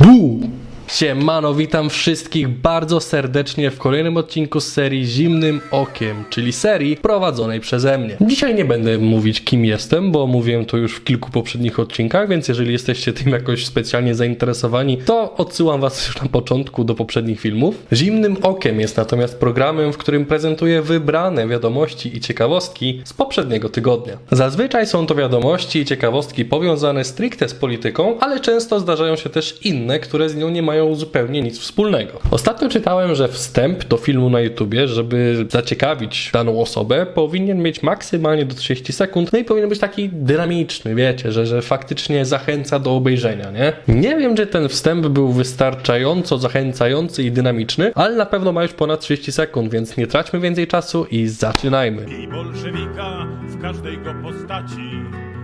不。Siemano, witam wszystkich bardzo serdecznie w kolejnym odcinku z serii Zimnym Okiem, czyli serii prowadzonej przeze mnie. Dzisiaj nie będę mówić kim jestem, bo mówiłem to już w kilku poprzednich odcinkach, więc jeżeli jesteście tym jakoś specjalnie zainteresowani, to odsyłam was już na początku do poprzednich filmów. Zimnym Okiem jest natomiast programem, w którym prezentuję wybrane wiadomości i ciekawostki z poprzedniego tygodnia. Zazwyczaj są to wiadomości i ciekawostki powiązane stricte z polityką, ale często zdarzają się też inne, które z nią nie mają zupełnie nic wspólnego. Ostatnio czytałem, że wstęp do filmu na YouTubie, żeby zaciekawić daną osobę, powinien mieć maksymalnie do 30 sekund, no i powinien być taki dynamiczny, wiecie, że, że faktycznie zachęca do obejrzenia, nie? Nie wiem, czy ten wstęp był wystarczająco zachęcający i dynamiczny, ale na pewno ma już ponad 30 sekund, więc nie traćmy więcej czasu i zaczynajmy. i bolszewika w każdej go postaci,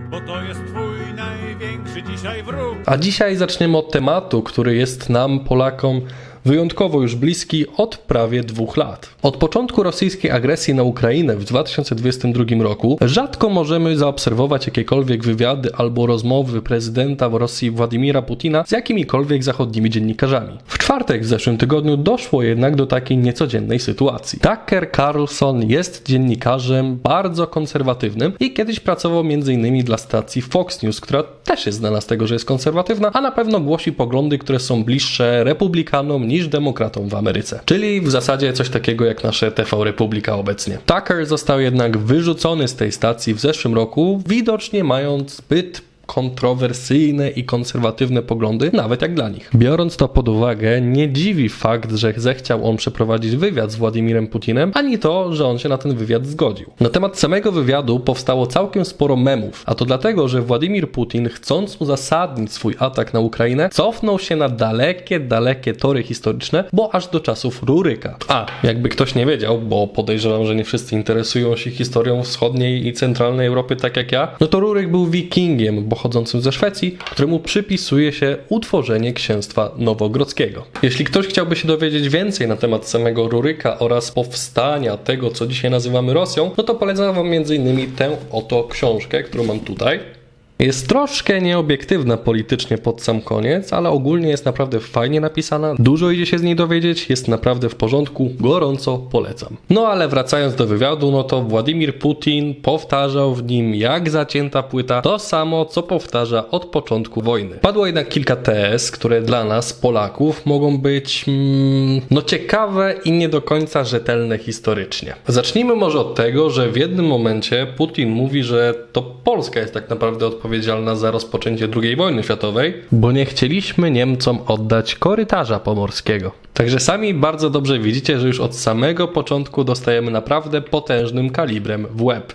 bo to jest twój największy dzisiaj wróg. A dzisiaj zaczniemy od tematu, który jest nam, Polakom, wyjątkowo już bliski od prawie dwóch lat. Od początku rosyjskiej agresji na Ukrainę w 2022 roku rzadko możemy zaobserwować jakiekolwiek wywiady albo rozmowy prezydenta w Rosji Władimira Putina z jakimikolwiek zachodnimi dziennikarzami. W czwartek w zeszłym tygodniu doszło jednak do takiej niecodziennej sytuacji. Tucker Carlson jest dziennikarzem bardzo konserwatywnym i kiedyś pracował m.in. dla stacji Fox News, która też jest znana z tego, że jest konserwatywna, a na pewno głosi poglądy, które są bliższe republikanom niż demokratom w Ameryce. Czyli w zasadzie coś takiego jak nasze TV Republika obecnie. Tucker został jednak wyrzucony z tej stacji w zeszłym roku, widocznie mając zbyt kontrowersyjne i konserwatywne poglądy, nawet jak dla nich. Biorąc to pod uwagę, nie dziwi fakt, że zechciał on przeprowadzić wywiad z Władimirem Putinem, ani to, że on się na ten wywiad zgodził. Na temat samego wywiadu powstało całkiem sporo memów, a to dlatego, że Władimir Putin, chcąc uzasadnić swój atak na Ukrainę, cofnął się na dalekie, dalekie tory historyczne, bo aż do czasów Ruryka. A, jakby ktoś nie wiedział, bo podejrzewam, że nie wszyscy interesują się historią wschodniej i centralnej Europy tak jak ja, no to Ruryk był wikingiem pochodzącym ze Szwecji, któremu przypisuje się utworzenie księstwa nowogrodzkiego. Jeśli ktoś chciałby się dowiedzieć więcej na temat samego Ruryka oraz powstania tego, co dzisiaj nazywamy Rosją, no to polecam wam m.in. tę oto książkę, którą mam tutaj. Jest troszkę nieobiektywna politycznie pod sam koniec, ale ogólnie jest naprawdę fajnie napisana, dużo idzie się z niej dowiedzieć, jest naprawdę w porządku, gorąco polecam. No ale wracając do wywiadu, no to Władimir Putin powtarzał w nim jak zacięta płyta to samo, co powtarza od początku wojny. Padło jednak kilka TS, które dla nas, Polaków, mogą być mm, no ciekawe i nie do końca rzetelne historycznie. Zacznijmy może od tego, że w jednym momencie Putin mówi, że to Polska jest tak naprawdę odpowiedzialna za rozpoczęcie II wojny światowej, bo nie chcieliśmy Niemcom oddać korytarza pomorskiego. Także sami bardzo dobrze widzicie, że już od samego początku dostajemy naprawdę potężnym kalibrem w łeb.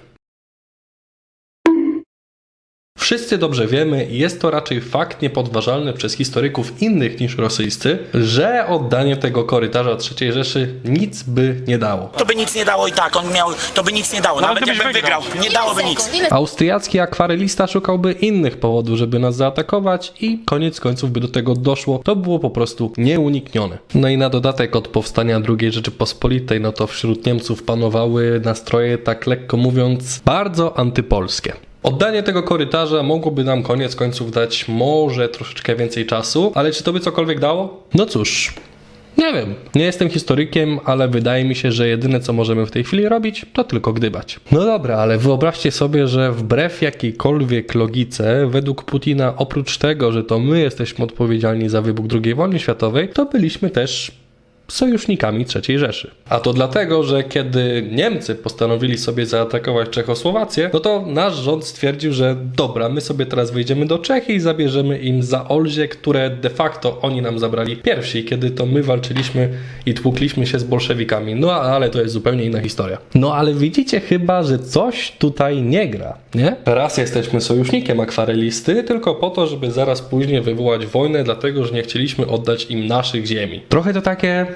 Wszyscy dobrze wiemy, jest to raczej fakt niepodważalny przez historyków innych niż rosyjscy, że oddanie tego korytarza III Rzeszy nic by nie dało. To by nic nie dało i tak, on miał, to by nic nie dało, nawet gdybyś jakbym wygrał, wygrał. nie dałoby nic. Austriacki akwarelista szukałby innych powodów, żeby nas zaatakować i koniec końców by do tego doszło. To było po prostu nieuniknione. No i na dodatek od powstania II Rzeczypospolitej, no to wśród Niemców panowały nastroje, tak lekko mówiąc, bardzo antypolskie. Oddanie tego korytarza mogłoby nam koniec końców dać może troszeczkę więcej czasu, ale czy to by cokolwiek dało? No cóż, nie wiem. Nie jestem historykiem, ale wydaje mi się, że jedyne co możemy w tej chwili robić, to tylko gdybać. No dobra, ale wyobraźcie sobie, że wbrew jakiejkolwiek logice, według Putina, oprócz tego, że to my jesteśmy odpowiedzialni za wybuch II wojny światowej, to byliśmy też sojusznikami III Rzeszy. A to dlatego, że kiedy Niemcy postanowili sobie zaatakować Czechosłowację, no to nasz rząd stwierdził, że dobra, my sobie teraz wejdziemy do Czechy i zabierzemy im za Olzie, które de facto oni nam zabrali pierwsi, kiedy to my walczyliśmy i tłukliśmy się z bolszewikami. No ale to jest zupełnie inna historia. No ale widzicie chyba, że coś tutaj nie gra, nie? Raz jesteśmy sojusznikiem akwarelisty, tylko po to, żeby zaraz później wywołać wojnę, dlatego że nie chcieliśmy oddać im naszych ziemi. Trochę to takie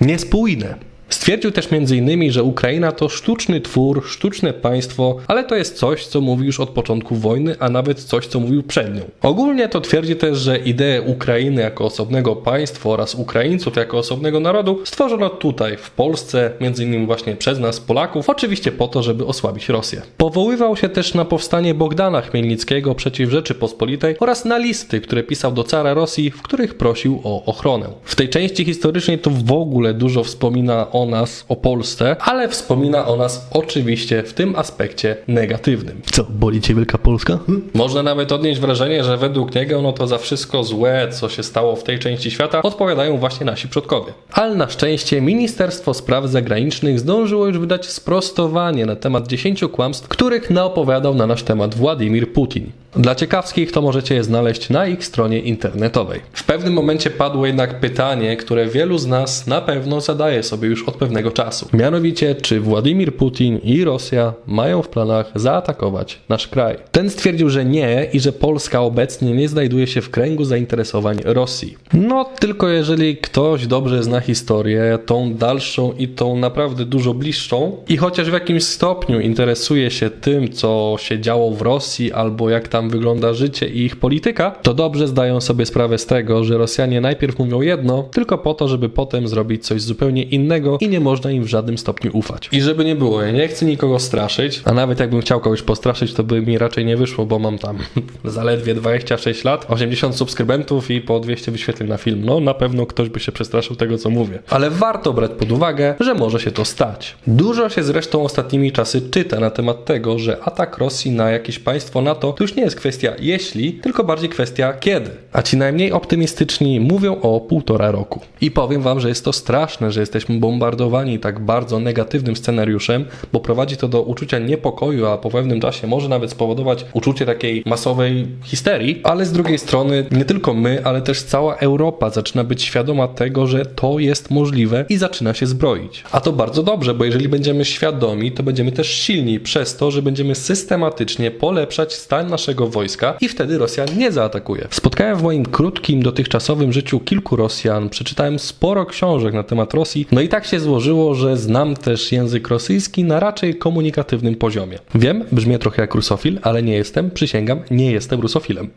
niespójne. Stwierdził też m.in., że Ukraina to sztuczny twór, sztuczne państwo, ale to jest coś, co mówi już od początku wojny, a nawet coś, co mówił przed nią. Ogólnie to twierdzi też, że ideę Ukrainy jako osobnego państwa oraz Ukraińców jako osobnego narodu stworzono tutaj, w Polsce, m.in. właśnie przez nas, Polaków, oczywiście po to, żeby osłabić Rosję. Powoływał się też na powstanie Bogdana Chmielnickiego przeciw Rzeczypospolitej oraz na listy, które pisał do cara Rosji, w których prosił o ochronę. W tej części historycznej to w ogóle dużo wspomina o nas, o Polsce, ale wspomina o nas oczywiście w tym aspekcie negatywnym. Co, boli cię Wielka Polska? Hm? Można nawet odnieść wrażenie, że według niego no to za wszystko złe, co się stało w tej części świata, odpowiadają właśnie nasi przodkowie. Ale na szczęście Ministerstwo Spraw Zagranicznych zdążyło już wydać sprostowanie na temat 10 kłamstw, których naopowiadał na nasz temat Władimir Putin. Dla ciekawskich to możecie je znaleźć na ich stronie internetowej. W pewnym momencie padło jednak pytanie, które wielu z nas na pewno zadaje sobie już od pewnego czasu. Mianowicie, czy Władimir Putin i Rosja mają w planach zaatakować nasz kraj? Ten stwierdził, że nie i że Polska obecnie nie znajduje się w kręgu zainteresowań Rosji. No, tylko jeżeli ktoś dobrze zna historię, tą dalszą i tą naprawdę dużo bliższą i chociaż w jakimś stopniu interesuje się tym, co się działo w Rosji albo jak tam wygląda życie i ich polityka, to dobrze zdają sobie sprawę z tego, że Rosjanie najpierw mówią jedno, tylko po to, żeby potem zrobić coś zupełnie innego i nie można im w żadnym stopniu ufać. I żeby nie było, ja nie chcę nikogo straszyć, a nawet jakbym chciał kogoś postraszyć, to by mi raczej nie wyszło, bo mam tam zaledwie 26 lat, 80 subskrybentów i po 200 wyświetleń na film. No na pewno ktoś by się przestraszył tego, co mówię. Ale warto brać pod uwagę, że może się to stać. Dużo się zresztą ostatnimi czasy czyta na temat tego, że atak Rosji na jakieś państwo NATO to już nie jest kwestia jeśli, tylko bardziej kwestia kiedy. A ci najmniej optymistyczni mówią o półtora roku. I powiem wam, że jest to straszne, że jesteśmy bombardowani tak bardzo negatywnym scenariuszem, bo prowadzi to do uczucia niepokoju, a po pewnym czasie może nawet spowodować uczucie takiej masowej histerii, ale z drugiej strony nie tylko my, ale też cała Europa zaczyna być świadoma tego, że to jest możliwe i zaczyna się zbroić. A to bardzo dobrze, bo jeżeli będziemy świadomi, to będziemy też silni przez to, że będziemy systematycznie polepszać stan naszego wojska i wtedy Rosja nie zaatakuje. Spotkałem w moim krótkim dotychczasowym życiu kilku Rosjan, przeczytałem sporo książek na temat Rosji, no i tak się złożyło, że znam też język rosyjski na raczej komunikatywnym poziomie. Wiem, brzmię trochę jak rusofil, ale nie jestem, przysięgam, nie jestem rusofilem.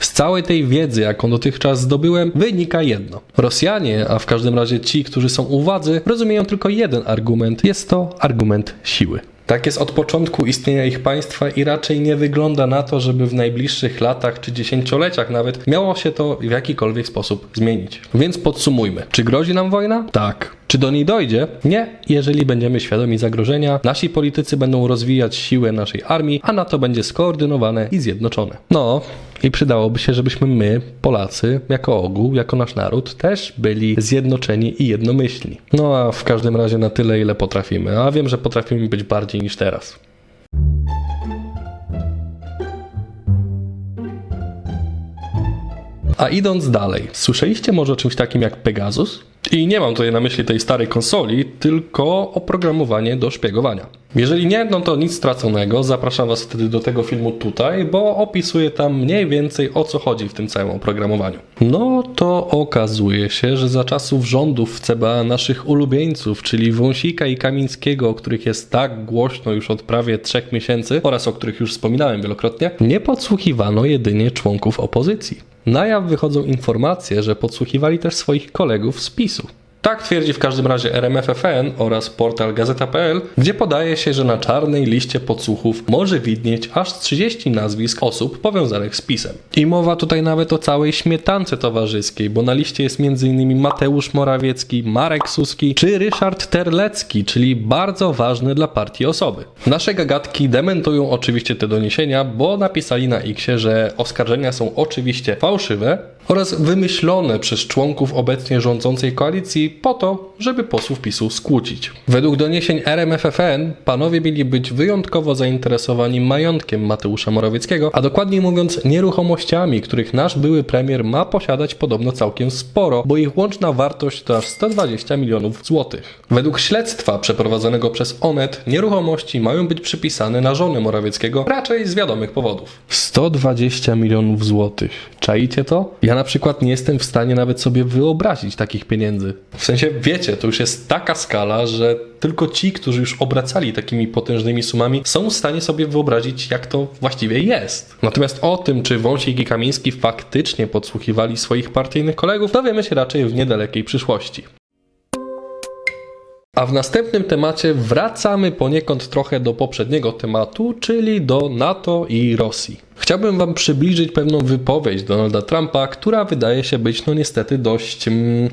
Z całej tej wiedzy, jaką dotychczas zdobyłem, wynika jedno. Rosjanie, a w każdym razie ci, którzy są u władzy, rozumieją tylko jeden argument. Jest to argument siły. Tak jest od początku istnienia ich państwa i raczej nie wygląda na to, żeby w najbliższych latach czy dziesięcioleciach nawet miało się to w jakikolwiek sposób zmienić. Więc podsumujmy. Czy grozi nam wojna? Tak. Czy do niej dojdzie? Nie. Jeżeli będziemy świadomi zagrożenia, nasi politycy będą rozwijać siłę naszej armii, a NATO będzie skoordynowane i zjednoczone. No, i przydałoby się, żebyśmy my, Polacy, jako ogół, jako nasz naród, też byli zjednoczeni i jednomyślni. No a w każdym razie na tyle, ile potrafimy. A wiem, że potrafimy być bardziej niż teraz. A idąc dalej, słyszeliście może o czymś takim jak Pegasus? I nie mam tutaj na myśli tej starej konsoli, tylko oprogramowanie do szpiegowania. Jeżeli nie, no to nic straconego. Zapraszam Was wtedy do tego filmu tutaj, bo opisuję tam mniej więcej o co chodzi w tym całym oprogramowaniu. No to okazuje się, że za czasów rządów CBA naszych ulubieńców, czyli Wąsika i Kamińskiego, o których jest tak głośno już od prawie trzech miesięcy oraz o których już wspominałem wielokrotnie, nie podsłuchiwano jedynie członków opozycji. Na jaw wychodzą informacje, że podsłuchiwali też swoich kolegów z PiSu. Tak twierdzi w każdym razie RMFFN oraz portal Gazeta.pl, gdzie podaje się, że na czarnej liście podsłuchów może widnieć aż 30 nazwisk osób powiązanych z PiSem. I mowa tutaj nawet o całej śmietance towarzyskiej, bo na liście jest m.in. Mateusz Morawiecki, Marek Suski czy Ryszard Terlecki, czyli bardzo ważne dla partii osoby. Nasze gagatki dementują oczywiście te doniesienia, bo napisali na Xie, że oskarżenia są oczywiście fałszywe, oraz wymyślone przez członków obecnie rządzącej koalicji po to, żeby posłów PiSu skłócić. Według doniesień RMFFN panowie mieli być wyjątkowo zainteresowani majątkiem Mateusza Morawieckiego, a dokładniej mówiąc nieruchomościami, których nasz były premier ma posiadać podobno całkiem sporo, bo ich łączna wartość to aż 120 milionów złotych. Według śledztwa przeprowadzonego przez Onet nieruchomości mają być przypisane na żonę Morawieckiego raczej z wiadomych powodów. 120 milionów złotych. Czaicie to? Ja na przykład nie jestem w stanie nawet sobie wyobrazić takich pieniędzy. W sensie, wiecie, to już jest taka skala, że tylko ci, którzy już obracali takimi potężnymi sumami, są w stanie sobie wyobrazić, jak to właściwie jest. Natomiast o tym, czy Wąsik i Kamiński faktycznie podsłuchiwali swoich partyjnych kolegów, dowiemy się raczej w niedalekiej przyszłości. A w następnym temacie wracamy poniekąd trochę do poprzedniego tematu, czyli do NATO i Rosji. Chciałbym Wam przybliżyć pewną wypowiedź Donalda Trumpa, która wydaje się być no niestety dość mm,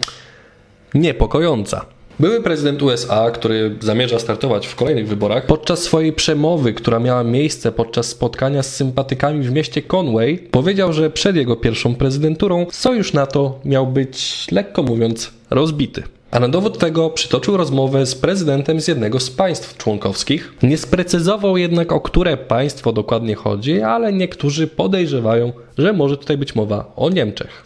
niepokojąca. Były prezydent USA, który zamierza startować w kolejnych wyborach, podczas swojej przemowy, która miała miejsce podczas spotkania z sympatykami w mieście Conway, powiedział, że przed jego pierwszą prezydenturą sojusz NATO miał być, lekko mówiąc, rozbity. A na dowód tego przytoczył rozmowę z prezydentem z jednego z państw członkowskich. Nie sprecyzował jednak, o które państwo dokładnie chodzi, ale niektórzy podejrzewają, że może tutaj być mowa o Niemczech.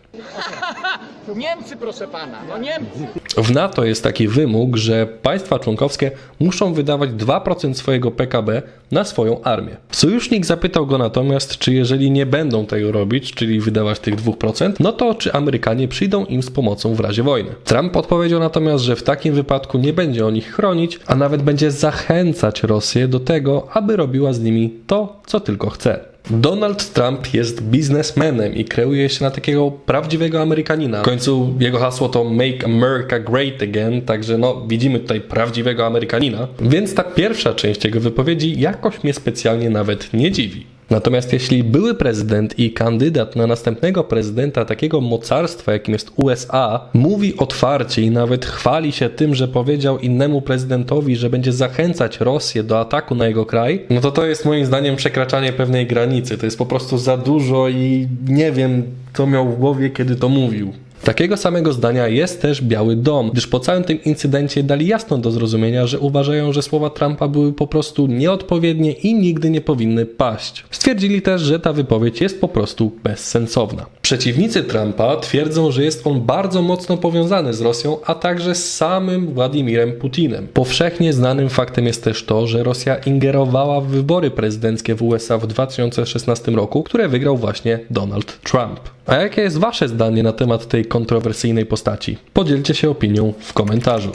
Niemcy, proszę pana, no Niemcy. W NATO jest taki wymóg, że państwa członkowskie muszą wydawać 2% swojego PKB na swoją armię. Sojusznik zapytał go natomiast, czy jeżeli nie będą tego robić, czyli wydawać tych 2%, no to czy Amerykanie przyjdą im z pomocą w razie wojny. Trump odpowiedział natomiast, że w takim wypadku nie będzie o nich chronić, a nawet będzie zachęcać Rosję do tego, aby robiła z nimi to, co tylko chce. Donald Trump jest biznesmenem i kreuje się na takiego prawdziwego Amerykanina. W końcu jego hasło to Make America Great Again, także no widzimy tutaj prawdziwego Amerykanina. Więc ta pierwsza część jego wypowiedzi jakoś mnie specjalnie nawet nie dziwi. Natomiast jeśli były prezydent i kandydat na następnego prezydenta takiego mocarstwa, jakim jest USA, mówi otwarcie i nawet chwali się tym, że powiedział innemu prezydentowi, że będzie zachęcać Rosję do ataku na jego kraj, no to to jest moim zdaniem przekraczanie pewnej granicy. To jest po prostu za dużo i nie wiem, co miał w głowie, kiedy to mówił. Takiego samego zdania jest też Biały Dom, gdyż po całym tym incydencie dali jasno do zrozumienia, że uważają, że słowa Trumpa były po prostu nieodpowiednie i nigdy nie powinny paść. Stwierdzili też, że ta wypowiedź jest po prostu bezsensowna. Przeciwnicy Trumpa twierdzą, że jest on bardzo mocno powiązany z Rosją, a także z samym Władimirem Putinem. Powszechnie znanym faktem jest też to, że Rosja ingerowała w wybory prezydenckie w USA w 2016 roku, które wygrał właśnie Donald Trump. A jakie jest Wasze zdanie na temat tej kontrowersyjnej postaci? Podzielcie się opinią w komentarzu.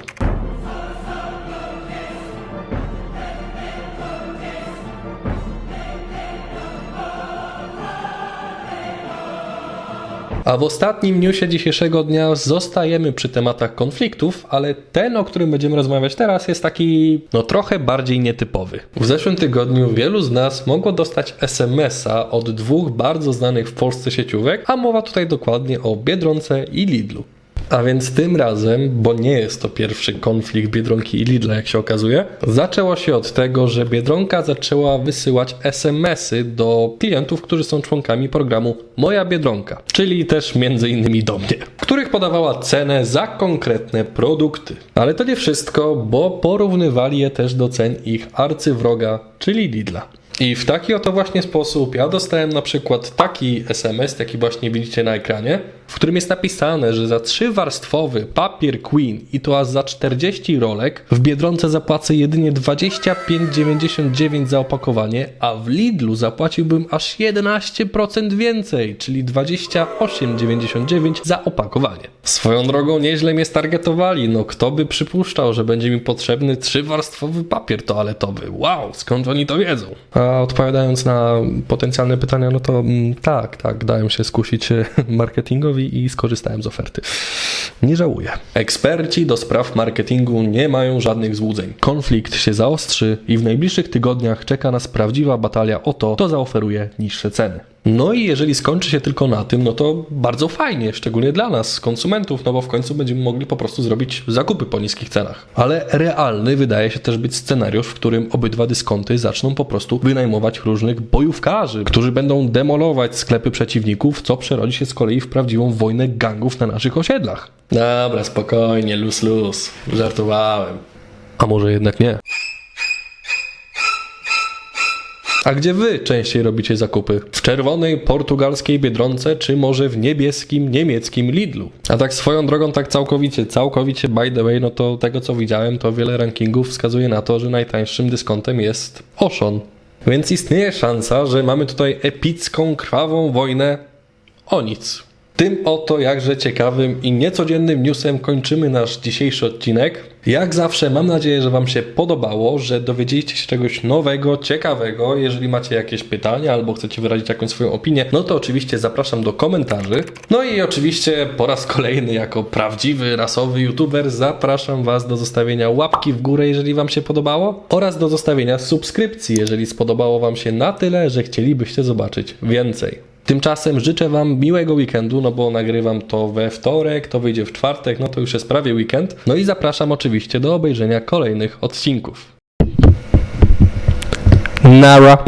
A w ostatnim newsie dzisiejszego dnia zostajemy przy tematach konfliktów, ale ten, o którym będziemy rozmawiać teraz, jest taki, no trochę bardziej nietypowy. W zeszłym tygodniu wielu z nas mogło dostać SMS-a od dwóch bardzo znanych w Polsce sieciówek, a mowa tutaj dokładnie o Biedronce i Lidlu. A więc tym razem, bo nie jest to pierwszy konflikt Biedronki i Lidla, jak się okazuje, zaczęło się od tego, że Biedronka zaczęła wysyłać SMS-y do klientów, którzy są członkami programu Moja Biedronka, czyli też między innymi do mnie, których podawała cenę za konkretne produkty. Ale to nie wszystko, bo porównywali je też do cen ich arcywroga, czyli Lidla. I w taki oto właśnie sposób ja dostałem na przykład taki SMS, jaki właśnie widzicie na ekranie, w którym jest napisane, że za trzywarstwowy papier Queen i to aż za 40 rolek w Biedronce zapłacę jedynie 25,99 za opakowanie, a w Lidlu zapłaciłbym aż 11% więcej, czyli 28,99 za opakowanie. Swoją drogą nieźle mnie stargetowali, no kto by przypuszczał, że będzie mi potrzebny trzywarstwowy papier toaletowy. Wow, skąd oni to wiedzą? A odpowiadając na potencjalne pytania, no to mm, tak, tak, dałem się skusić marketingowi i skorzystałem z oferty. Nie żałuję. Eksperci do spraw marketingu nie mają żadnych złudzeń. Konflikt się zaostrzy i w najbliższych tygodniach czeka nas prawdziwa batalia o to, kto zaoferuje niższe ceny. No i jeżeli skończy się tylko na tym, no to bardzo fajnie, szczególnie dla nas, konsumentów, no bo w końcu będziemy mogli po prostu zrobić zakupy po niskich cenach. Ale realny wydaje się też być scenariusz, w którym obydwa dyskonty zaczną po prostu wynajmować różnych bojówkarzy, którzy będą demolować sklepy przeciwników, co przerodzi się z kolei w prawdziwą wojnę gangów na naszych osiedlach. Dobra, spokojnie, luz, luz. Żartowałem. A może jednak nie? A gdzie wy częściej robicie zakupy? W czerwonej portugalskiej Biedronce, czy może w niebieskim niemieckim Lidlu? A tak swoją drogą, tak całkowicie, całkowicie by the way, no to tego co widziałem, to wiele rankingów wskazuje na to, że najtańszym dyskontem jest Oshon. Więc istnieje szansa, że mamy tutaj epicką, krwawą wojnę o nic. Tym oto jakże ciekawym i niecodziennym newsem kończymy nasz dzisiejszy odcinek. Jak zawsze mam nadzieję, że Wam się podobało, że dowiedzieliście się czegoś nowego, ciekawego. Jeżeli macie jakieś pytania albo chcecie wyrazić jakąś swoją opinię, no to oczywiście zapraszam do komentarzy. No i oczywiście po raz kolejny jako prawdziwy, rasowy youtuber zapraszam Was do zostawienia łapki w górę, jeżeli Wam się podobało oraz do zostawienia subskrypcji, jeżeli spodobało Wam się na tyle, że chcielibyście zobaczyć więcej. Tymczasem życzę Wam miłego weekendu, no bo nagrywam to we wtorek, to wyjdzie w czwartek, no to już jest prawie weekend. No i zapraszam oczywiście do obejrzenia kolejnych odcinków. Nara.